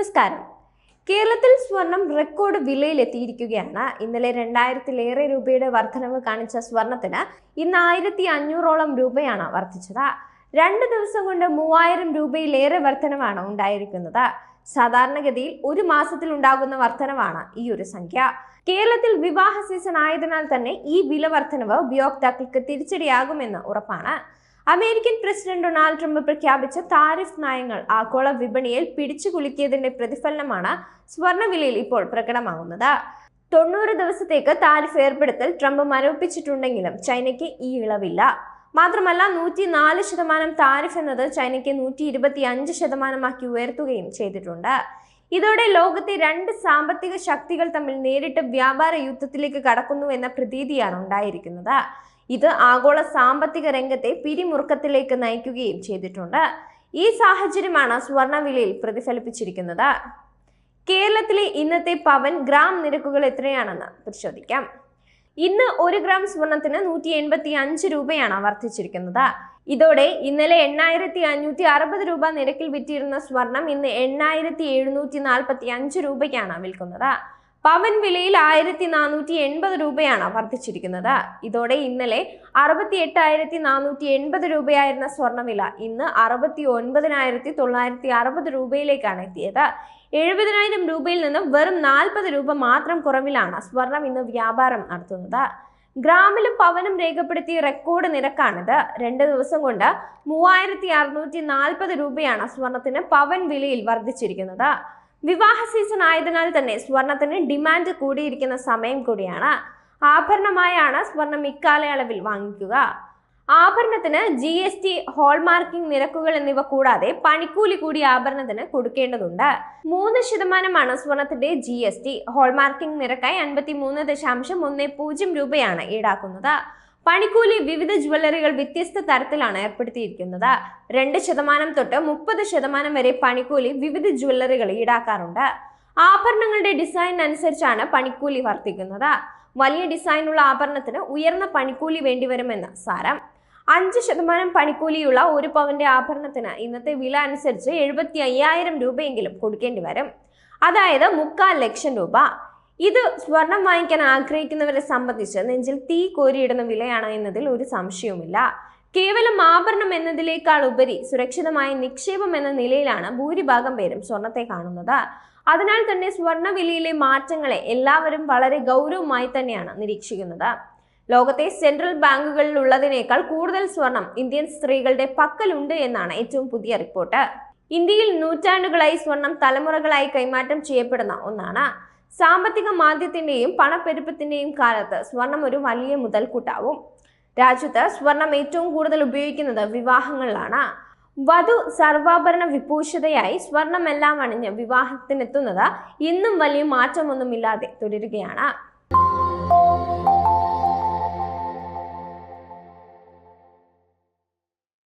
നമസ്കാരം. കേരളത്തിൽ സ്വർണം റെക്കോർഡ് വിലയിലെത്തിയിരിക്കുകയാണ്. ഇന്നലെ രണ്ടായിരത്തിലേറെ രൂപയുടെ വർധനവ് കാണിച്ച സ്വർണത്തിന് ഇന്ന് ആയിരത്തി അഞ്ഞൂറോളം രൂപയാണ് വർദ്ധിച്ചത് രണ്ട് ദിവസം കൊണ്ട് മൂവായിരം രൂപയിലേറെ വർധനവാണ് ഉണ്ടായിരിക്കുന്നത്. സാധാരണഗതിയിൽ ഒരു മാസത്തിൽ ഉണ്ടാകുന്ന വർധനവാണ് ഈ ഒരു സംഖ്യ. കേരളത്തിൽ വിവാഹ സീസൺ ആയതിനാൽ തന്നെ ഈ വില വർധനവ് ഉപയോക്താക്കൾക്ക് തിരിച്ചടിയാകുമെന്ന് ഉറപ്പാണ്. അമേരിക്കൻ പ്രസിഡന്റ് ഡൊണാൾഡ് ട്രംപ് പ്രഖ്യാപിച്ച താരിഫ് നയങ്ങൾ ആഗോള വിപണിയിൽ പിടിച്ചു കുലുക്കിയതിന്റെ പ്രതിഫലനമാണ് സ്വർണവിലയിൽ ഇപ്പോൾ പ്രകടമാകുന്നത്. തൊണ്ണൂറ് ദിവസത്തേക്ക് താരിഫ് ഏർപ്പെടുത്തൽ ട്രംപ് മരവിപ്പിച്ചിട്ടുണ്ടെങ്കിലും ചൈനയ്ക്ക് ഈ ഇളവില്ല. മാത്രമല്ല നൂറ്റി നാല് ശതമാനം താരിഫ് എന്നത് ചൈനയ്ക്ക് നൂറ്റി ഇരുപത്തി അഞ്ച് ശതമാനമാക്കി ഉയർത്തുകയും ചെയ്തിട്ടുണ്ട്. ഇതോടെ ലോകത്തെ രണ്ട് സാമ്പത്തിക ശക്തികൾ തമ്മിൽ നേരിട്ട് വ്യാപാര യുദ്ധത്തിലേക്ക് കടക്കുന്നു എന്ന പ്രതീതിയാണ് ഉണ്ടായിരിക്കുന്നത്. ഇത് ആഗോള സാമ്പത്തിക രംഗത്തെ പിരിമുറുക്കത്തിലേക്ക് നയിക്കുകയും ചെയ്തിട്ടുണ്ട്. ഈ സാഹചര്യമാണ് സ്വർണവിലയിൽ പ്രതിഫലിപ്പിച്ചിരിക്കുന്നത്. കേരളത്തിലെ ഇന്നത്തെ പവൻ ഗ്രാം നിരക്കുകൾ എത്രയാണെന്ന് പരിശോധിക്കാം. ഇന്ന് ഒരു ഗ്രാം സ്വർണത്തിന് നൂറ്റി എൺപത്തി അഞ്ച് രൂപയാണ് വർദ്ധിച്ചിരിക്കുന്നത്. ഇതോടെ ഇന്നലെ എണ്ണായിരത്തി അഞ്ഞൂറ്റി അറുപത് രൂപ നിരക്കിൽ വിറ്റിരുന്ന സ്വർണം ഇന്ന് എണ്ണായിരത്തി എഴുന്നൂറ്റി നാൽപ്പത്തി അഞ്ച് രൂപയ്ക്കാണ് വിൽക്കുന്നത്. പവൻ വിലയിൽ ആയിരത്തി നാനൂറ്റി എൺപത് രൂപയാണ് വർദ്ധിച്ചിരിക്കുന്നത്. ഇതോടെ ഇന്നലെ അറുപത്തി എട്ടായിരത്തി നാനൂറ്റി എൺപത് രൂപയായിരുന്ന സ്വർണവില ഇന്ന് അറുപത്തി ഒൻപതിനായിരത്തി തൊള്ളായിരത്തി അറുപത് രൂപയിലേക്കാണ് എത്തിയത്. എഴുപതിനായിരം രൂപയിൽ നിന്ന് വെറും നാൽപ്പത് രൂപ മാത്രം കുറവിലാണ് സ്വർണം ഇന്ന് വ്യാപാരം നടത്തുന്നത്. ഗ്രാമിലും പവനും രേഖപ്പെടുത്തിയ റെക്കോർഡ് നിരക്കാണിത്. രണ്ട് ദിവസം കൊണ്ട് മൂവായിരത്തി അറുന്നൂറ്റി നാൽപ്പത് രൂപയാണ് സ്വർണത്തിന് പവൻ വിലയിൽ വർദ്ധിച്ചിരിക്കുന്നത്. വിവാഹ സീസൺ ആയതിനാൽ തന്നെ സ്വർണത്തിന് ഡിമാൻഡ് കൂടിയിരിക്കുന്ന സമയം കൂടിയാണ്. ആഭരണമായാണ് സ്വർണം ഇക്കാലയളവിൽ വാങ്ങിക്കുക. ആഭരണത്തിന് ജി എസ് ടി ഹോൾമാർക്കിംഗ് നിരക്കുകൾ എന്നിവ കൂടാതെ പണിക്കൂലി കൂടി ആഭരണത്തിന് കൊടുക്കേണ്ടതുണ്ട്. മൂന്ന് ശതമാനമാണ് സ്വർണത്തിന്റെ ജി എസ് ടി ഹോൾമാർക്കിംഗ് നിരക്കായി അൻപത്തി മൂന്ന് ദശാംശം ഒന്ന് പൂജ്യം രൂപയാണ് ഈടാക്കുന്നത്. പണിക്കൂലി വിവിധ ജ്വല്ലറികൾ വ്യത്യസ്ത തരത്തിലാണ് ഏർപ്പെടുത്തിയിരിക്കുന്നത്. രണ്ട് ശതമാനം തൊട്ട് മുപ്പത് ശതമാനം വരെ പണിക്കൂലി വിവിധ ജ്വല്ലറികൾ ഈടാക്കാറുണ്ട്. ആഭരണങ്ങളുടെ ഡിസൈൻ അനുസരിച്ചാണ് പണിക്കൂലി വർദ്ധിക്കുന്നത്. വലിയ ഡിസൈനുള്ള ആഭരണത്തിന് ഉയർന്ന പണിക്കൂലി വേണ്ടിവരുമെന്ന് സാരം. അഞ്ച് ശതമാനം പണിക്കൂലിയുള്ള ഒരു പവന്റെ ആഭരണത്തിന് ഇന്നത്തെ വില അനുസരിച്ച് എഴുപത്തി അയ്യായിരം രൂപയെങ്കിലും കൊടുക്കേണ്ടി വരും അതായത് മുക്കാൽ ലക്ഷം രൂപ. ഇത് സ്വർണം വാങ്ങിക്കാൻ ആഗ്രഹിക്കുന്നവരെ സംബന്ധിച്ച് നെഞ്ചിൽ തീ കോരിയിടുന്ന വിലയാണ് എന്നതിൽ ഒരു സംശയവുമില്ല. കേവലം ആഭരണം എന്നതിലേക്കാൾ ഉപരി സുരക്ഷിതമായ നിക്ഷേപം എന്ന നിലയിലാണ് ഭൂരിഭാഗം പേരും സ്വർണത്തെ കാണുന്നത്. അതിനാൽ തന്നെ സ്വർണവിലയിലെ മാറ്റങ്ങളെ എല്ലാവരും വളരെ ഗൗരവമായി തന്നെയാണ് നിരീക്ഷിക്കുന്നത്. ലോകത്തെ സെൻട്രൽ ബാങ്കുകളിൽ ഉള്ളതിനേക്കാൾ കൂടുതൽ സ്വർണം ഇന്ത്യൻ സ്ത്രീകളുടെ പക്കലുണ്ട് എന്നാണ് ഏറ്റവും പുതിയ റിപ്പോർട്ട്. ഇന്ത്യയിൽ നൂറ്റാണ്ടുകളായി സ്വർണം തലമുറകളായി കൈമാറ്റം ചെയ്യപ്പെടുന്ന ഒന്നാണ്. സാമ്പത്തിക മാന്ദ്യത്തിന്റെയും പണപ്പെരുപ്പത്തിന്റെയും കാലത്ത് സ്വർണം ഒരു വലിയ മുതൽക്കൂട്ടാവും. രാജ്യത്ത് സ്വർണം ഏറ്റവും കൂടുതൽ ഉപയോഗിക്കുന്നത് വിവാഹങ്ങളിലാണ്. വധു സർവാഭരണ വിഭൂഷിതയായി സ്വർണമെല്ലാം അണിഞ്ഞ് വിവാഹത്തിനെത്തുന്നത് ഇന്നും വലിയ മാറ്റമൊന്നുമില്ലാതെ തുടരുകയാണ്.